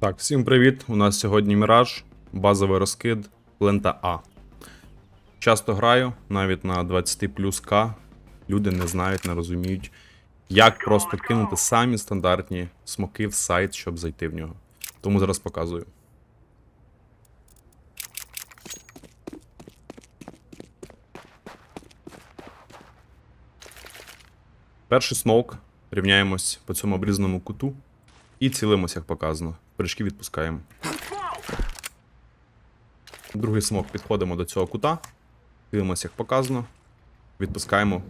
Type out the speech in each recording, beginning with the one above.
Так, всім привіт! У нас сьогодні Міраж, базовий розкид, лента А. Часто граю, навіть на 20 плюс К. Люди не знають, не розуміють, як просто кинути самі стандартні смоки в сайт, щоб зайти в нього. Тому зараз показую. Перший смок. Рівняємось по цьому обрізаному куту. І цілимось, як показано. Прыжки відпускаємо. Другий смок підходимо до цього кута. Цілимось, як показано. Відпускаємо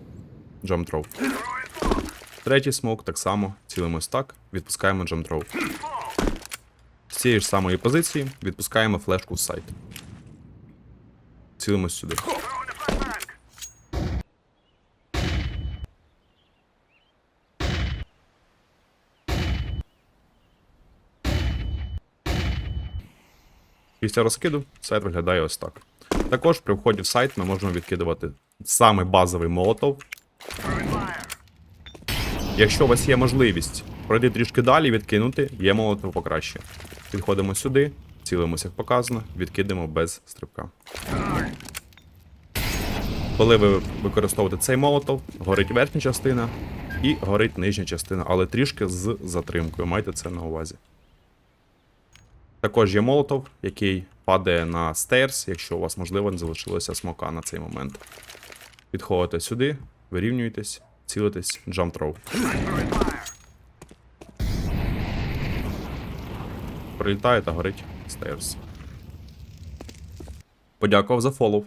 throw. Третій смок так само. Цілимось так. Відпускаємо throw. З цієї ж самої позиції відпускаємо флешку в сайт. Цілимось сюди. Після розкиду сайт виглядає ось так. Також при вході в сайт ми можемо відкидувати саме базовий молотов. Якщо у вас є можливість пройти трішки далі, відкинути, є молотов покраще. Підходимо сюди, цілимося, як показано, відкидемо без стрибка. Коли ви використовуєте цей молотов, горить верхня частина і горить нижня частина, але трішки з затримкою. Майте це на увазі. Також є молотов, який падає на стейрс, якщо у вас, можливо, не залишилося смока на цей момент. Підходите сюди, вирівнюєтесь, цілитесь, throw. Прилітає та горить стейрс. Подякував за фоллоу.